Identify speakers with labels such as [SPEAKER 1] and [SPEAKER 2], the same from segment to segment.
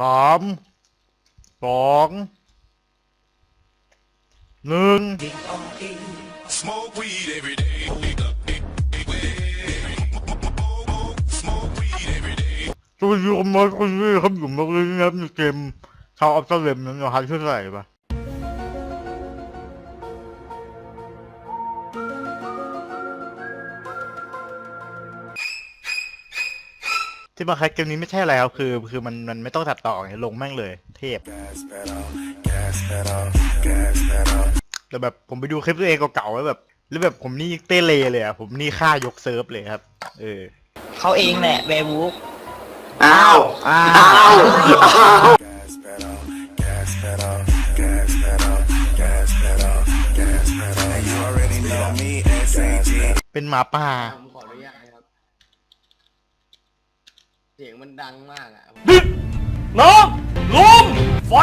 [SPEAKER 1] สามสองหนึ่ง
[SPEAKER 2] Smoke weed every day. Smoke weed every day.
[SPEAKER 1] สวัสดีครับมาคนนี้ครับอยู่มาเลยนะครับในเกมชาวอัลตร้าเลมนั้นนะครับชื่ออะไรปะ ที่มาคัดเกมนี้ไม่ใช่อะไรครับคือคือมันมันไม่ต้องตัดต่อไงลงแม่งเลย เทพ
[SPEAKER 2] Gas pedal, gas pedal, gas pedal.
[SPEAKER 1] แต่แบบผมไปดูคลิปตัวเองเก่าๆแล้วแบบแล้วแบบผมนี่เต้เลเลยอะผมนี่ฆ่ายกเซิร์ฟเลยครับ เออ
[SPEAKER 3] เขาเองแหละแวร์วูฟ
[SPEAKER 4] อ้าวอ้าว
[SPEAKER 2] Gas pedal, gas pedal, gas pedal, gas pedal, gas pedal. And you already know me, S.A.G.
[SPEAKER 1] เป็นหมาป่า
[SPEAKER 4] ผมขออนุญาตนะครับ เสียงมันดังมากอะ
[SPEAKER 1] น้ำลมไฟ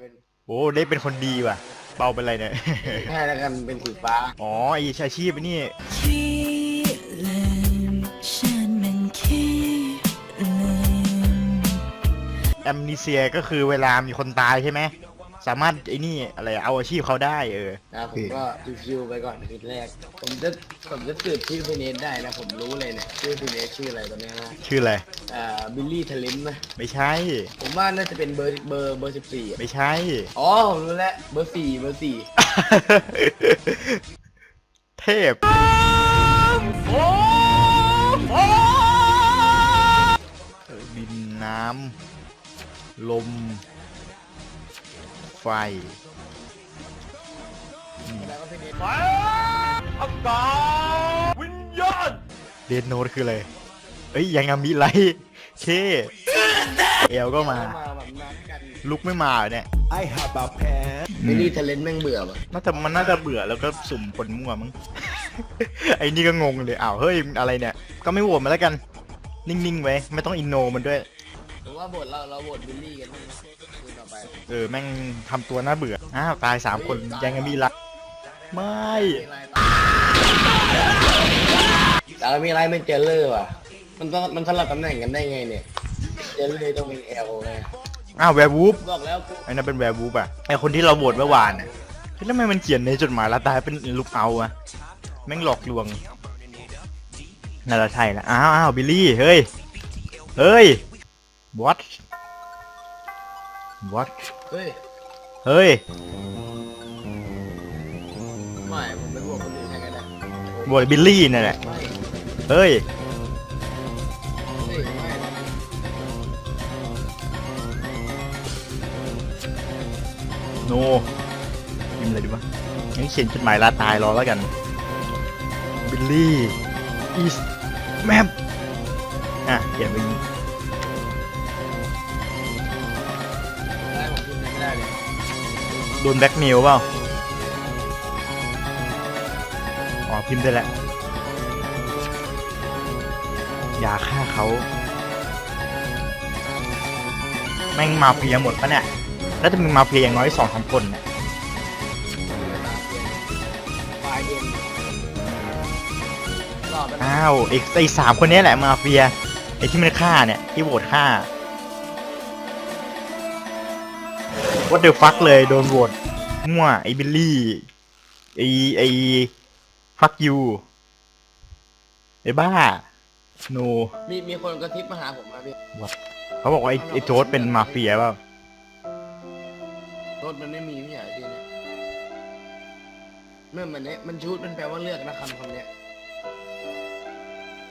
[SPEAKER 4] เป็น
[SPEAKER 1] โอ้ได้เป็นคนดีว่ะเบาเป็นไรเนี่ย
[SPEAKER 4] ให้แล้วกันเป็นสีฟ้า
[SPEAKER 1] อ๋อไออาชีพไอ้นี่
[SPEAKER 5] ขี้เล่นฉันมันขี้เล่น
[SPEAKER 1] แอมนิเซียก็คือเวลามีคนตายใช่ไหม สามารถไอ้นี่อะไรเอาอาชีพเขาได้เออ
[SPEAKER 4] นะผมก็ชิวๆไปก่อนคืนแรก ผมจะผมจะสืบชื่อฟินเนสได้นะผมรู้เลยเนี่ยชื่อฟินเนสชื่ออะไรตอนเนี้ยนะ
[SPEAKER 1] ชื่ออะไร
[SPEAKER 4] อ่าบิลลี่ทะเลนนะ
[SPEAKER 1] ไม่ใช่
[SPEAKER 4] ผมว่าน่าจะเป็นเบอร์เบอร์เบอร์สิบสี่
[SPEAKER 1] ไม่ใช่
[SPEAKER 4] อ๋อผมรู้แล้วเบอร์สี่เบอร์สี่
[SPEAKER 1] เทพเออดินน้ำ ลม ไฟ
[SPEAKER 4] แล้วก็ฟินเนส
[SPEAKER 1] อากาศวิญญาณเดนโนดคืออะไรเอ้ยยังมีไรเคเอลก็มา
[SPEAKER 4] มาแบบนัดกัน
[SPEAKER 1] ลุกไม่มาเหรอเนี่ย
[SPEAKER 4] บิลลี่ทะเลนแม่งเบื่อป่ะ
[SPEAKER 1] น่าจะมันน่าจะเบื่อแล้วก็สุ่มผลมั่วมั้งไอ้นี่ก็งงเลยอ้าวเฮ้ยอะไรเนี่ย ก็ไม่โหวตมาแล้วกัน นิ่งๆไว้ไม่ต้องอินโนมันด้วย
[SPEAKER 4] ผมว่าบทเราเราบทบิลลี่กันนะคืนต่อไป
[SPEAKER 1] เออแม่งทำตัวน่าเบื่อ อ้าวตายสามคนยังมีละไม่
[SPEAKER 4] แล้วมีอะไรเป็นเจลเลอร์ว่ะ มันต้องมันสลับตำแหน่งกันได้ไงเนี่ย เจลเลอร์ต้องเป็นเอลไง
[SPEAKER 1] อ้าวแวร์วูฟ
[SPEAKER 4] บอกแล้วกู
[SPEAKER 1] ไอ้นั่นเป็นแวร์วูฟอะไอ้คนที่เราโหวตเมื่อวานน่ะเฮ้ยแล้วทำไมมันเขียนในจดหมายลาตายเป็นลูกเอาอะแม่งหลอกลวงน่าจะใช่ละอ้าวอ้าวบิลลี่ เฮ้ย เฮ้ย what what
[SPEAKER 4] เฮ้ย
[SPEAKER 1] เฮ้ย
[SPEAKER 4] ไม่ ผมไม่บวกคนอื่นแทนกันนะ
[SPEAKER 1] โหวตบิลลี่นั่นแหละ
[SPEAKER 4] ไม่
[SPEAKER 1] เฮ้ย
[SPEAKER 4] เฮ้ย ไม่นะ
[SPEAKER 1] โนพิมพ์อะไรดีวะงั้นเขียนจดหมายลาตายรอแล้วกัน บิลลี่ is map อะ เขียนไปอย่างงี้ โดนแบล็กเมลเปล่า อ๋อ พิมพ์ได้แล้ว อย่าฆ่าเขาแม่งมาเฟียหมดปะเนี่ย แล้วจะมีมาเฟียอย่างน้อยสองสามคนเนี่ย
[SPEAKER 4] ปลายเดือนรอบแล้วนะ
[SPEAKER 1] อ้าวไอ้ไอ้สามคนเนี้ยแหละมาเฟียไอ้ที่มันฆ่าเนี่ย ที่โหวตฆ่า What the fuck เลยโดนโหวตมั่วไอ้บิลลี่ไอ้ไอ้ fuck you ไอ้บ้า no
[SPEAKER 4] มีมีคนกระทิบมาหาผมมาพี่
[SPEAKER 1] เขาบอกว่าไอ้ไอ้โจดเป็นมาเฟียเปล่าร
[SPEAKER 4] ถมันไม่มีไม่ใช่ที่เนี่ยเมื่อมันเนี้ยมันชูดมันแปลว่าเลือกนะคำคำเนี้ย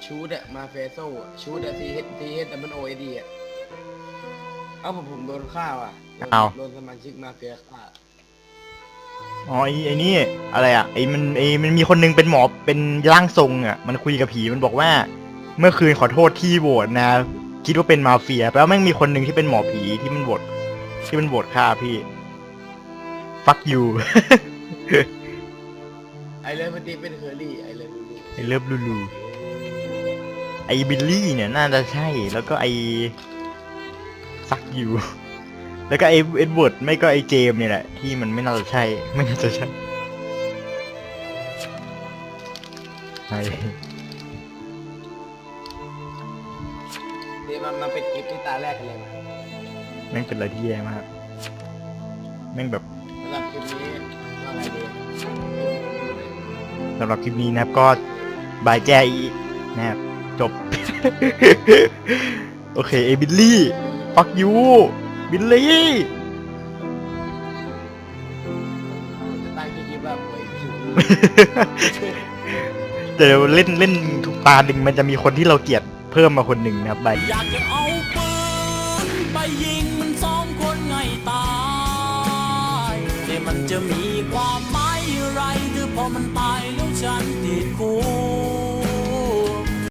[SPEAKER 4] ชูดอะมาเฟโซอะชูดอะทีเฮดทีเฮดแต่มันโอเอดีอะ เอ้าผมผมโดนฆ่าว่ะโดน
[SPEAKER 1] อ้าว
[SPEAKER 4] โดนสมาชิกมาเฟียฆ่า
[SPEAKER 1] อ๋อไอ้ไอ้นี่อะไรอะไอ้มันไอ้มันมีคนนึงเป็นหมอเป็นร่างทรงอะมันคุยกับผีมันบอกว่า เมื่อคืนขอโทษที่โหวตนะ คิดว่าเป็นมาเฟียแปลว่าแม่งมีคนหนึ่งที่เป็นหมอผีที่มันโหวตที่มันโหวตฆ่าพี่ fuck you
[SPEAKER 4] ไอเลยพอดีเป็นเฮอร์รี่ไอเลยพอดี
[SPEAKER 1] ไอ้เลิฟลูลูไอ้บิลลี่เนี่ยน่าจะใช่แล้วก็ไอ้ fuck you แล้วก็ไอ้เอ็ดเวิร์ดไม่ก็ไอ้เจมส์เนี่ยแหละ ที่มันไม่น่าจะใช่ไม่น่าจะใช่ไอ้
[SPEAKER 4] นี่มันมันเป็นคลิปที่ตาแรกกันเลยนะ
[SPEAKER 1] แม่งเป็นอะไรที่แย่มากแม่งแบบ
[SPEAKER 4] สำหรับคลิปนี้ว่าไงดี
[SPEAKER 1] สำหรับคลิปนี้นะครับก็บายแจ้อีนะครับจบ โอเค เอบิลลี่ ฟักยูบิลลี่
[SPEAKER 4] ผมจะตั้งชื่อคลิปว่าหวยผิว
[SPEAKER 1] แต่เดี๋ยวเล่นเล่นทุกตาหนึ่งมันจะมีคนที่เราเกลียดเพิ่มมาคนหนึ่งนะครับบาย
[SPEAKER 6] อยากจะเอาปืนไปยิงมันสองคนไงตายแต่มันจะมีความหมายอะไรหรือพอมันตายแล้วฉันติดคุก